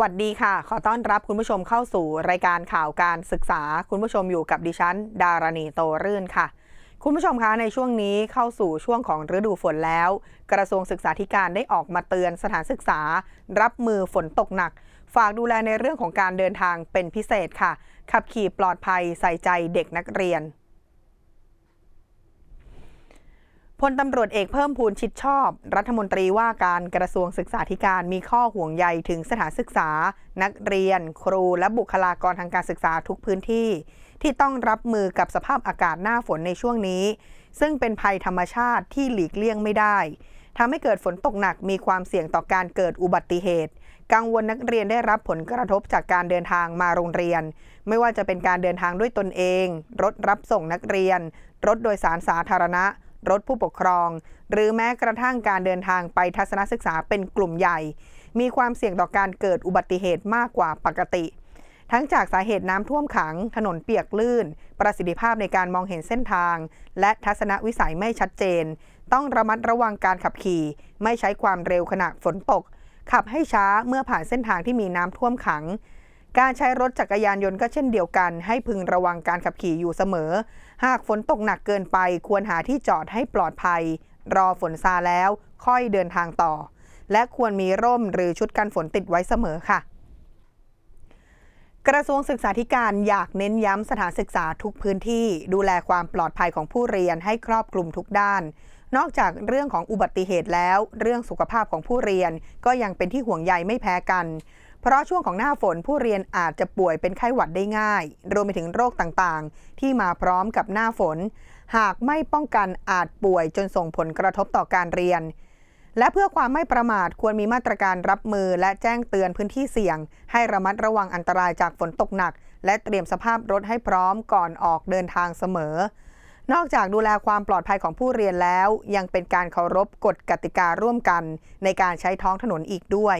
วัสดีค่ะ ขอต้อนรับคุณผู้ชมเข้าสู่รายการข่าวการศึกษา คุณผู้ชมอยู่กับดิฉัน ดารณีโตรื่นค่ะ คุณผู้ชมคะในช่วงนี้เข้าสู่ช่วงของฤดูฝนแล้ว กระทรวงศึกษาธิการได้ออกมาเตือนสถานศึกษา รับมือฝนตกหนัก ฝากดูแลในเรื่องของการเดินทางเป็นพิเศษค่ะ ขับขี่ปลอดภัยใส่ใจเด็กนักเรียน พลตำรวจเอกเพิ่มพูนชิดชอบ รัฐมนตรีว่าการกระทรวงศึกษาธิการมีข้อห่วงใยถึงสถานศึกษา นักเรียน ครูและบุคลากรทางการศึกษาทุกพื้นที่ ที่ต้องรับมือกับสภาพอากาศหน้าฝนในช่วงนี้ ซึ่งเป็นภัยธรรมชาติที่หลีกเลี่ยงไม่ได้ทำให้เกิดฝนตกหนักมีความเสี่ยงต่อการเกิดอุบัติเหตุ กังวลนักเรียนได้รับผลกระทบจากการเดินทางมาโรงเรียน ไม่ว่าจะเป็นการเดินทางด้วยตนเอง รถรับส่งนักเรียน รถโดยสารสาธารณะ รถผู้ปกครอง หรือแม้กระทั่งการเดินทางไปทัศนศึกษาเป็นกลุ่มใหญ่ มีความเสี่ยงต่อการเกิดอุบัติเหตุมากกว่าปกติ ทั้งจากสาเหตุน้ำท่วมขัง ถนนเปียกลื่น ประสิทธิภาพในการมองเห็นเส้นทาง และทัศนวิสัยไม่ชัดเจน ต้องระมัดระวังการขับขี่ ไม่ใช้ความเร็วขณะฝนตก ขับให้ช้าเมื่อผ่านเส้นทางที่มีน้ำท่วมขัง การใช้รถจักรยานยนต์ก็เช่นเดียวกัน ให้พึงระวังการขับขี่อยู่เสมอ หากฝนตกหนักเกินไป ควรหาที่จอดให้ปลอดภัย รอฝนซาแล้วค่อยเดินทางต่อ และควรมีร่มหรือชุดกันฝนติดไว้เสมอค่ะ กระทรวงศึกษาธิการอยากเน้นย้ำสถานศึกษาทุกพื้นที่ ดูแลความปลอดภัยของผู้เรียนให้ครอบคลุมทุกด้าน นอกจากเรื่องของอุบัติเหตุแล้ว เรื่องสุขภาพของผู้เรียนก็ยังเป็นที่ห่วงใยไม่แพ้กัน เพราะช่วงของหน้าฝนผู้เรียนอาจจะป่วยเป็นไข้หวัดได้ง่าย รวมไปถึงโรคต่างๆ ที่มาพร้อมกับหน้าฝน หากไม่ป้องกันอาจป่วยจนส่งผลกระทบต่อการเรียน และเพื่อความไม่ประมาทควรมีมาตรการรับมือและแจ้งเตือนพื้นที่เสี่ยง ให้ระมัดระวังอันตรายจากฝนตกหนัก และเตรียมสภาพรถให้พร้อมก่อนออกเดินทางเสมอ นอกจากดูแลความปลอดภัยของผู้เรียนแล้ว ยังเป็นการเคารพกฎกติการ่วมกัน ในการใช้ท้องถนนอีกด้วย